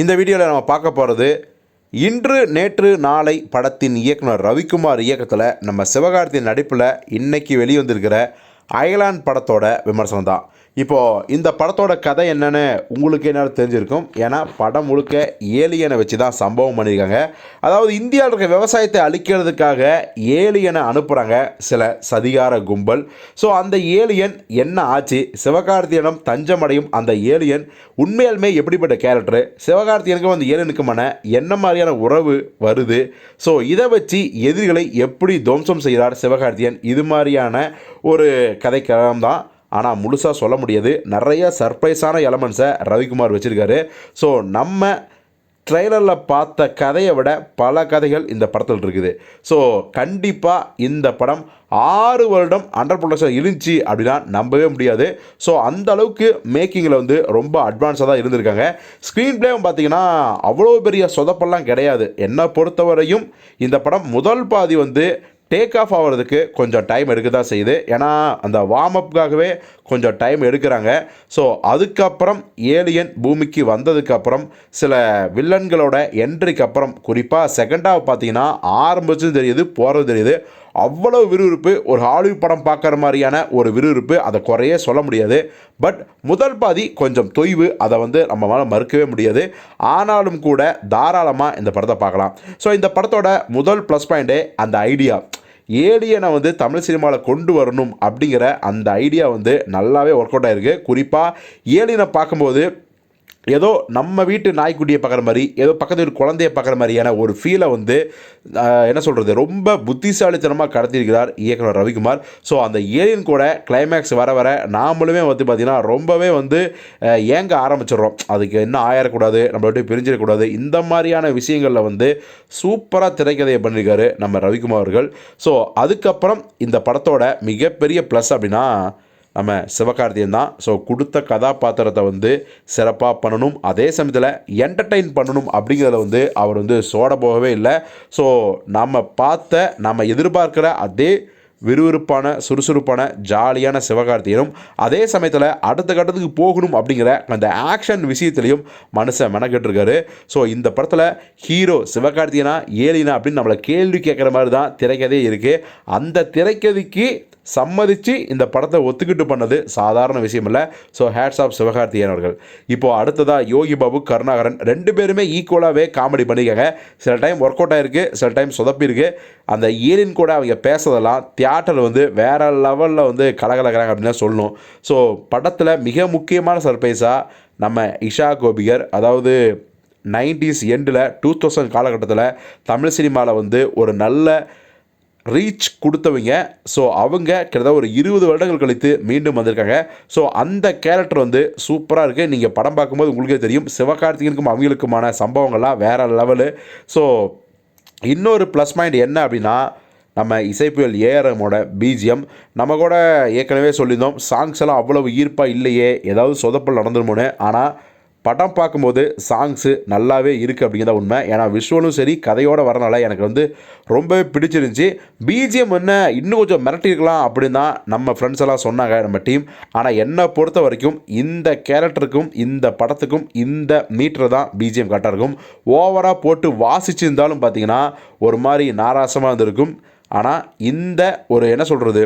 இந்த வீடியோவில் நம்ம பார்க்க போகிறது இன்று நேற்று நாளை படத்தின் இயக்குனர் ரவிக்குமார் இயக்கத்தில் நம்ம சிவகார்த்தியின் நடிப்பில் இன்றைக்கி வெளிவந்திருக்கிற அயலான் படத்தோட விமர்சனம் தான் இப்போது இந்த படத்தோட கதை என்னென்னு உங்களுக்கு என்ன தெரிஞ்சிருக்கும். ஏன்னா படம் முழுக்க ஏலியனை வச்சு தான் சம்பவம் பண்ணியிருக்காங்க. அதாவது இந்தியாவில் இருக்க விவசாயத்தை அழிக்கிறதுக்காக ஏலியனை அனுப்புகிறாங்க சில சதிகார கும்பல். ஸோ அந்த ஏலியன் என்ன ஆச்சு? சிவகார்த்தியனும் தஞ்சமடையும் அந்த ஏலியன் உண்மையாலுமே எப்படிப்பட்ட கேரக்டரு சிவகார்த்தியனுக்கும் அந்த ஏலியனுக்குமான என்ன மாதிரியான உறவு வருது? ஸோ இதை வச்சு எதிரிகளை எப்படி துவம்சம் செய்கிறார் சிவகார்த்தியன் இது மாதிரியான ஒரு கதைக்களம் தான் ஆனால் முழுசாக சொல்ல முடியாது. நிறைய சர்ப்ரைஸான எலமெண்ட்ஸை ரவிக்குமார் வச்சுருக்காரு. ஸோ நம்ம ட்ரெய்லரில் பார்த்த கதையை விட பல கதைகள் இந்த படத்தில் இருக்குது. ஸோ கண்டிப்பாக இந்த படம் ஆறு வருடம் அண்டர் ப்ரொடக்ஷன் இருந்துச்சு அப்படின்னா நம்பவே முடியாது. ஸோ அந்த அளவுக்கு மேக்கிங்கில் வந்து ரொம்ப அட்வான்ஸாக தான் இருந்திருக்காங்க. ஸ்க்ரீன் பிளேவும் பார்த்தீங்கன்னா அவ்வளோ பெரிய சொதப்பெல்லாம் கிடையாது. என்னை பொறுத்தவரையும் இந்த படம் முதல் பாதி வந்து டேக் ஆஃப் ஆகிறதுக்கு கொஞ்சம் டைம் எடுக்க தான் செய்யுது. ஏன்னா அந்த வார்ம் அப்புக்காகவே கொஞ்சம் டைம் எடுக்கிறாங்க. ஸோ அதுக்கப்புறம் ஏலியன் பூமிக்கு வந்ததுக்கப்புறம் சில வில்லன்களோட என்ட்ரிக்கு அப்புறம் குறிப்பாக செகண்டாக பார்த்தீங்கன்னா ஆரம்பிச்சும் தெரியுது போகிறது தெரியுது. அவ்வளோ விறுவிறுப்பு ஒரு ஹாலிவுட் படம் பார்க்குற மாதிரியான ஒரு விறுவிறுப்பு அதை குறையே சொல்ல முடியாது. பட் முதல் பாதி கொஞ்சம் தொய்வு அதை வந்து நம்மளால் மறுக்கவே முடியாது. ஆனாலும் கூட தாராளமாக இந்த படத்தை பார்க்கலாம். ஸோ இந்த படத்தோட முதல் ப்ளஸ் பாயிண்ட்டே அந்த ஐடியா ஏலியனை வந்து தமிழ் சினிமாவில் கொண்டு வரணும் அப்படிங்கிற அந்த ஐடியா வந்து நல்லாவே ஒர்க் அவுட் ஆயிருக்கு. குறிப்பாக ஏலியனை பார்க்கும்போது ஏதோ நம்ம வீட்டு நாய்க்குட்டியை பார்க்குற மாதிரி ஏதோ பக்கத்து வீட்டு குழந்தைய பார்க்குற மாதிரியான ஒரு ஃபீலை வந்து என்ன சொல்கிறது ரொம்ப புத்திசாலித்தனமாக கடத்தியிருக்கிறார் இயக்குனர் ரவிக்குமார். ஸோ அந்த ஏலியன் கூட கிளைமேக்ஸ் வர வர நாமளுமே வந்து பார்த்திங்கன்னா ரொம்பவே வந்து ஏங்க ஆரம்பிச்சிடுறோம். அதுக்கு என்ன ஆயிடக்கூடாது நம்மளை விட்டு பிரிஞ்சிடக்கூடாது இந்த மாதிரியான விஷயங்களில் வந்து சூப்பராக திரைக்கதையை பண்ணியிருக்காரு நம்ம ரவிக்குமார் அவர்கள். ஸோ அதுக்கப்புறம் இந்த படத்தோட மிகப்பெரிய ப்ளஸ் அப்படின்னா நம்ம சிவகார்த்தியன் தான். ஸோ கொடுத்த கதாபாத்திரத்தை வந்து சிறப்பாக பண்ணணும். அதே சமயத்தில் என்டர்டெயின் பண்ணணும் அப்படிங்கிறதுல வந்து அவர் வந்து சோட போகவே இல்லை. ஸோ நம்ம பார்த்த நம்ம எதிர்பார்க்குற அதே விறுவிறுப்பான சுறுசுறுப்பான ஜாலியான சிவகார்த்தியனும் அதே சமயத்தில் அடுத்த கட்டத்துக்கு போகணும் அப்படிங்கிற அந்த ஆக்ஷன் விஷயத்துலையும் மனுஷன் மெனக்கெட்டுருக்காரு. ஸோ இந்த படத்தில் ஹீரோ சிவகார்த்தியனா ஏலினா அப்படின்னு நம்மளை கேள்வி கேட்குற மாதிரி தான் திரைக்கதையே இருக்குது அந்த திரைக்கதைக்கு சம்மதித்து இந்த படத்தை ஒத்துக்கிட்டு பண்ணது சாதாரண விஷயம் இல்லை ஸோ ஹேட்ஸ் ஆஃப் சிவகார்த்தியன் அவர்கள். இப்போது அடுத்ததாக யோகி பாபு கருணாகரன் ரெண்டு பேருமே ஈக்குவலாகவே காமெடி பண்ணிக்காங்க. சில டைம் ஒர்க் அவுட் ஆகிருக்கு சில டைம் சொதப்பியிருக்கு. அந்த ஏலியன் கூட அவங்க பேசுறதெல்லாம் தியேட்டர் வந்து வேறு லெவலில் வந்து கலகலக்கிறாங்க அப்படின்னு தான் சொல்லணும். ஸோ படத்தில் மிக முக்கியமான சர்ப்ரைஸாக நம்ம இஷா கோபிகர் அதாவது நைன்டிஸ் எண்டில் டூ தௌசண்ட் காலகட்டத்தில் தமிழ் சினிமாவில் வந்து ஒரு நல்ல ரீச் கொடுத்தவங்க. ஸோ அவங்க கிட்டத்தட்ட ஒரு இருபது வருடங்கள் கழித்து மீண்டும் வந்திருக்காங்க. ஸோ அந்த கேரக்டர் வந்து சூப்பராக இருக்குது நீங்கள் படம் பார்க்கும்போது உங்களுக்கே தெரியும். சிவகார்த்திகனுக்கும் அவங்களுக்குமான சம்பவங்கள்லாம் வேறு லெவலு ஸோ இன்னொரு ப்ளஸ் பாயிண்ட் என்ன அப்படின்னா நம்ம இசைப்புயல் ஏஆர்எம்மோட பிஜிஎம் நம்ம கூட ஏற்கனவே சொல்லியிருந்தோம் சாங்ஸ் எல்லாம் அவ்வளவு ஈர்ப்பாக இல்லையே. ஏதாவது சொதப்பல் நடந்துருமோன்னு. ஆனால் படம் பார்க்கும்போது சாங்ஸு நல்லாவே இருக்குது அப்படிங்கிறத உண்மை. ஏன்னா விஷுவலும் சரி கதையோடு வரனால எனக்கு வந்து ரொம்பவே பிடிச்சிருந்துச்சி. பிஜிஎம் என்ன இன்னும் கொஞ்சம் மிரட்டிருக்கலாம் அப்படின்னு தான் நம்ம ஃப்ரெண்ட்ஸ் எல்லாம் சொன்னாங்க நம்ம டீம் ஆனால் என்னை பொறுத்த வரைக்கும் இந்த கேரக்டருக்கும் இந்த படத்துக்கும் இந்த மீட்டர் தான் பிஜிஎம் கரெக்டாக இருக்கும். ஓவராக போட்டு வாசிச்சிருந்தாலும் பார்த்தீங்கன்னா ஒரு மாதிரி நாராசமாக இருந்திருக்கும். ஆனால் இந்த ஒரு என்ன சொல்கிறது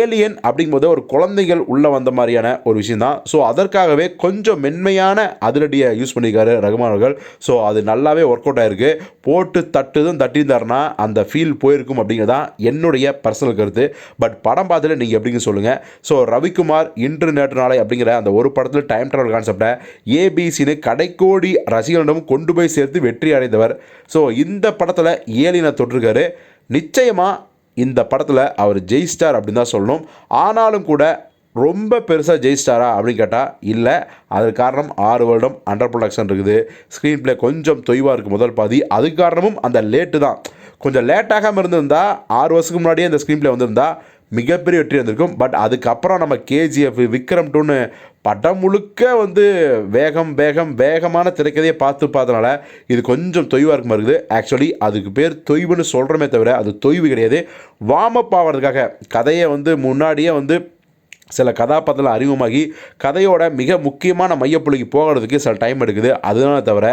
ஏலியன் அப்படிங்கும்போது ஒரு குழந்தைகள் உள்ளே வந்த மாதிரியான ஒரு விஷயம் தான் ஸோ அதற்காகவே கொஞ்சம் மென்மையான அதிரடியை யூஸ் பண்ணியிருக்காரு ரகுமான் அவர்கள். ஸோ அது நல்லாவே ஒர்க் அவுட் ஆயிருக்கு. போட்டு தட்டுதும் தட்டியிருந்தாருன்னா அந்த ஃபீல் போயிருக்கும் அப்படிங்கிறதான் என்னுடைய பர்சனல் கருத்து. பட் படம் பார்த்துட்டு நீங்கள் எப்படிங்க சொல்லுங்கள் ஸோ ரவிக்குமார் இன்று நேற்று நாளை அப்படிங்கிற அந்த ஒரு படத்தில் டைம் ட்ராவல் கான்செப்டை ஏபிசின்னு கடைக்கோடி ரசிகர்களிடம் கொண்டு போய் சேர்த்து வெற்றி அடைந்தவர். ஸோ இந்த படத்தில் ஏலியனை தொட்டிருக்காரு. நிச்சயமாக இந்த படத்தில் அவர் ஜெயிஸ்டார் அப்படின்னு தான் சொல்லணும். ஆனாலும் கூட ரொம்ப பெருசாக ஜெயிஸ்டாரா அப்படின்னு கேட்டால் இல்லை. அதுக்கு காரணம் ஆறு வருடம் அண்டர் ப்ரொடக்ஷன் இருக்குது. ஸ்க்ரீன் ப்ளே கொஞ்சம் தொய்வாக இருக்குது முதல் பாதி. அதுக்கு காரணமும் அந்த லேட்டு தான். கொஞ்சம் லேட்டாகாமல் இருந்திருந்தால் ஆறு வருஷத்துக்கு முன்னாடியே அந்த ஸ்க்ரீன் ப்ளே வந்திருந்தால் மிகப்பெரிய வெற்றி வந்திருக்கும் பட் அதுக்கப்புறம் நம்ம கேஜிஎஃப் விக்ரம் டூன்னு படம் முழுக்க வந்து வேகம் வேகம் வேகமான திரைக்கதையை பார்த்து பார்த்தனால இது கொஞ்சம் தொய்வாக இருக்க மாதிரி இருக்குது? ஆக்சுவலி அதுக்கு பேர் தொய்வுன்னு சொல்கிறோமே தவிர அது தொய்வு கிடையாது. வார்ம் அப் ஆகிறதுக்காக கதையை வந்து முன்னாடியே வந்து சில கதாபாத்திரம் அறிமுகமாகி கதையோட மிக முக்கியமான மையப்புள்ளிக்கு போகிறதுக்கு சில டைம் எடுக்குது. அதனால தவிர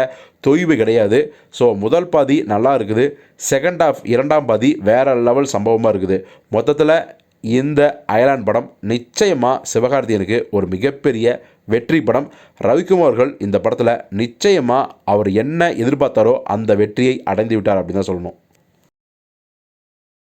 தொய்வு கிடையாது. ஸோ முதல் பாதி நல்லா இருக்குது. செகண்ட் ஆஃப் இரண்டாம் பாதி வேற லெவல் சம்பவமாக இருக்குது. மொத்தத்தில் இந்த அயலான் படம் நிச்சயமாக சிவகார்த்திகனுக்கு ஒரு மிகப்பெரிய வெற்றி படம். ரவிக்குமார் இந்த படத்தில் நிச்சயமாக அவர் என்ன எதிர்பார்த்தாரோ அந்த வெற்றியை அடைந்து விட்டார் அப்படின்னு தான் சொல்லணும்.